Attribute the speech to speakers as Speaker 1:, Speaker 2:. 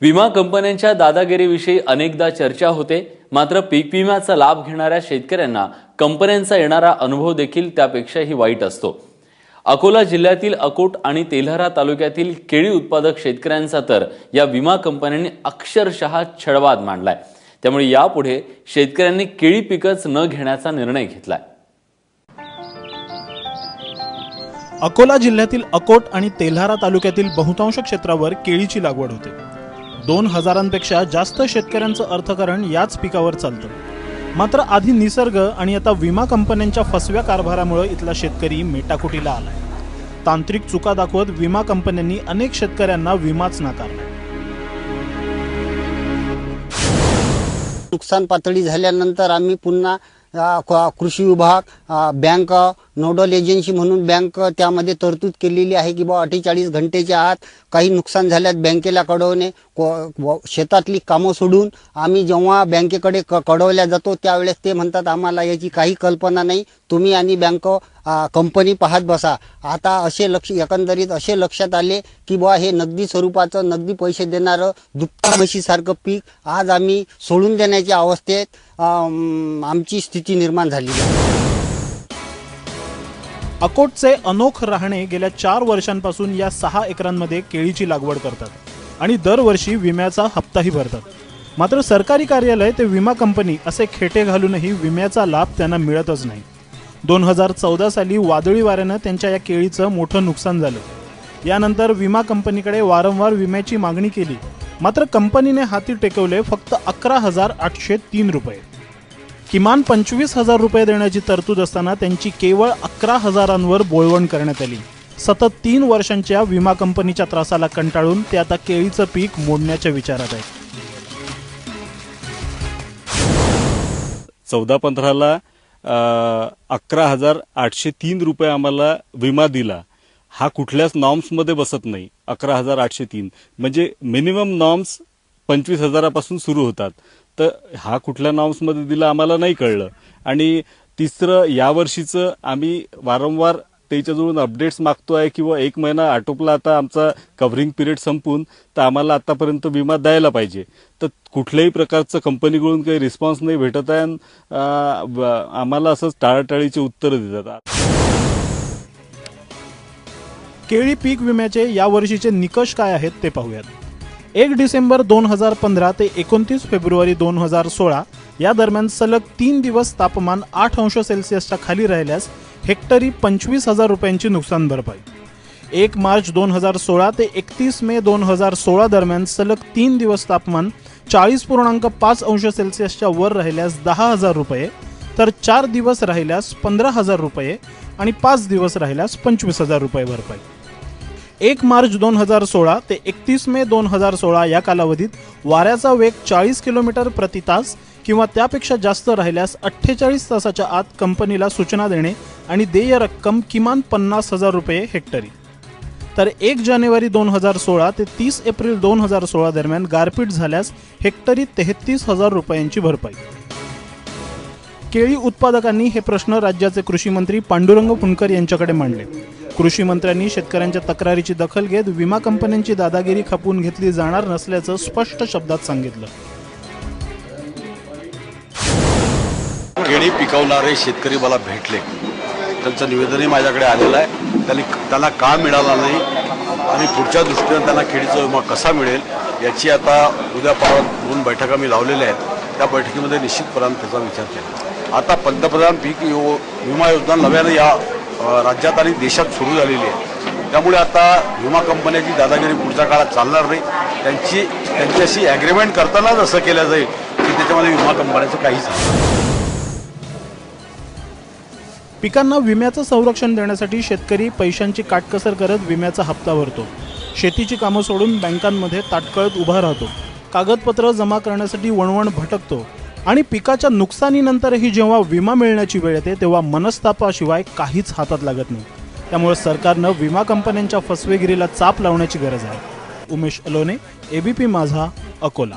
Speaker 1: विमा कंपन्यांच्या दादागिरीविषयी अनेकदा चर्चा होते. मात्र पीक विम्याचा लाभ घेणाऱ्या शेतकऱ्यांना कंपन्यांचा येणारा अनुभव देखील त्यापेक्षाही वाईट असतो. अकोला जिल्ह्यातील अकोट आणि तेल्हारा तालुक्यातील केळी उत्पादक शेतकऱ्यांचा तर या विमा कंपन्यांनी अक्षरशः छळवाद मांडलाय. त्यामुळे यापुढे शेतकऱ्यांनी केळी पिकच न घेण्याचा निर्णय घेतलाय.
Speaker 2: अकोला जिल्ह्यातील अकोट आणि तेल्हारा तालुक्यातील बहुतांश क्षेत्रावर केळीची लागवड होते. दोन हजारांपेक्षा जास्त शेतकऱ्यांचं अर्थकारण याच पिकावर चालतं. मात्र आधी निसर्ग आणि आता विमा कंपन्यांच्या फसव्या कारभारामुळे इथला शेतकरी मेटाकुटीला आलाय. तांत्रिक चुका दाखवत विमा कंपन्यांनी अनेक शेतकऱ्यांना विमाच नाकारला.
Speaker 3: नुकसान पातळी झाल्यानंतर आम्ही पुन्हा कृषी विभाग बँक नोडल एजन्सी म्हणून बँक त्यामध्ये तरतूद केलेली आहे की बा अठ्ठेचाळीस घंटेच्या आत काही नुकसान झाल्यास बँकेला कळवणे व- शेतातली कामं सोडून आम्ही जेव्हा बँकेकडे क कळवल्या जातो त्यावेळेस ते म्हणतात आम्हाला याची काही कल्पना नाही. तुम्ही आणि बँक कंपनी पाहत बसा. आता असे लक्ष एकंदरीत असे लक्षात आले की बुवा हे नगदी स्वरूपाचं नगदी पैसे देणारं दुप्पा म्हशीसारखं पीक आज आम्ही सोडून देण्याच्या अवस्थेत आमची स्थिती निर्माण झाली. आहे
Speaker 2: अकोटचे अनोख राहणे गेल्या चार वर्षांपासून या सहा एकरांमध्ये केळीची लागवड करतात आणि दरवर्षी विम्याचा हप्ताही भरतात. मात्र सरकारी कार्यालय ते विमा कंपनी असे खेटे घालूनही विम्याचा लाभ त्यांना मिळतच नाही. दोन हजार चौदा साली वादळी वाऱ्यानं त्यांच्या या केळीचं मोठं नुकसान झालं. यानंतर विमा कंपनीकडे वारंवार विम्याची मागणी केली. मात्र कंपनीने हाती टेकवले फक्त अकरा हजार आठशे तीन रुपये. किमान पंचवीस हजार रुपये देण्याची तरतूद असताना त्यांची केवळ अकरा हजारांवर बोळवण करण्यात आली. सतत तीन वर्षांच्या विमा कंपनीच्या त्रासाला कंटाळून ते आता केळीचं पीक मोडण्याच्या विचारात आहे
Speaker 4: चौदा पंधराला अकरा हजार आठशे तीन रुपये आम्हाला विमा दिला. हा कुठल्याच नॉर्म्समध्ये बसत नाही. अकरा हजार आठशे तीन. म्हणजे मिनिमम नॉर्म्स पंचवीस हजारापासून सुरू होतात. तर हा कुठल्या नॉर्म्समध्ये दिला आम्हाला नाही कळलं. आणि तिसरं यावर्षीचं आम्ही वारंवार त्याच्याजवळून अपडेट्स मागतो आहे किंवा एक महिना आटोपला आता आमचा कव्हरिंग पिरियड संपून तर आम्हाला आतापर्यंत विमा द्यायला पाहिजे. तर कुठल्याही प्रकारचं कंपनीकडून काही रिस्पॉन्स नाही भेटत आहे आणि, आम्हाला असंच टाळाटाळीची उत्तरं देतात.
Speaker 2: केळी पीक विम्याचे यावर्षीचे निकष काय आहेत ते पाहूयात. एक डिसेंबर दोन हजार पंधरा ते एकोणतीस फेब्रुवारी दोन हजार सोळा या दरम्यान सलग तीन दिवस तापमान आठ अंश सेल्सिअसच्या खाली राहिल्यास हेक्टरी पंचवीस हजार रुपयांची नुकसान भरपाई. एक मार्च दोन हजार सोळा ते एकतीस मे दोन हजार सोळा दरम्यान सलग तीन दिवस तापमान चाळीस पूर्णांक पाच अंश सेल्सिअसच्या वर राहिल्यास दहा हजार रुपये तर चार दिवस राहिल्यास पंधरा हजार रुपये आणि पाच दिवस राहिल्यास पंचवीस हजार रुपये भरपाई. एक मार्च दोन हजार सोळा ते एकतीस मे दोन हजार सोळा या कालावधीत वाऱ्याचा वेग चाळीस किलोमीटर प्रति तास किंवा त्यापेक्षा जास्त राहिल्यास अठ्ठेचाळीस तासाच्या आत कंपनीला सूचना देणे आणि देय रक्कम किमान पन्नास हजार रुपये हेक्टरी. तर एक जानेवारी दोन हजार सोळा ते तीस एप्रिल दोन हजार सोळा दरम्यान गारपीट झाल्यास हेक्टरी तेहतीस हजार रुपयांची भरपाई. केळी उत्पादकांनी हे प्रश्न राज्याचे कृषी मंत्री पांडुरंग फुंडकर यांच्याकडे मांडले. कृषी मंत्र्यांनी शेतकऱ्यांच्या तक्रारीची दखल घेत विमा कंपन्यांची दादागिरी खपवून घेतली जाणार नसल्याचं स्पष्ट शब्दात सांगितलं.
Speaker 5: केळी पिकवणारे शेतकरी मला भेटले. त्यांचं निवेदनही माझ्याकडे आलेलं आहे. त्यांनी त्यांना का मिळाला नाही? आणि पुढच्या दृष्टीनं त्यांना केळीचा विमा कसा मिळेल? याची आता उद्या परवा दोन बैठका मी लावलेल्या आहेत. त्या बैठकीमध्ये निश्चितपणाने त्याचा विचार केला. आता पंतप्रधान पीक यो विमा योजना नव्याने या राज्यात आणि देशात सुरू झालेली आहे. त्यामुळे आता विमा कंपन्याची दादागिरी पुढच्या काळात चालणार नाही त्यांची त्यांच्याशी ॲग्रीमेंट करतानाच असं केलं जाईल की त्याच्यामध्ये विमा कंपन्याचं काहीच नाही.
Speaker 2: पिकांना विम्याचं संरक्षण देण्यासाठी शेतकरी पैशांची काटकसर करत विम्याचा हप्ता भरतो. शेतीची कामं सोडून बँकांमध्ये ताटकळत उभा राहतो. कागदपत्र जमा करण्यासाठी वणवण भटकतो. आणि पिकाच्या नुकसानीनंतरही जेव्हा विमा मिळण्याची वेळ येते तेव्हा मनस्तापाशिवाय काहीच हातात लागत नाही. त्यामुळे सरकारनं विमा कंपन्यांच्या फसवेगिरीला चाप लावण्याची गरज आहे. उमेश अलोने एबीपी माझा अकोला.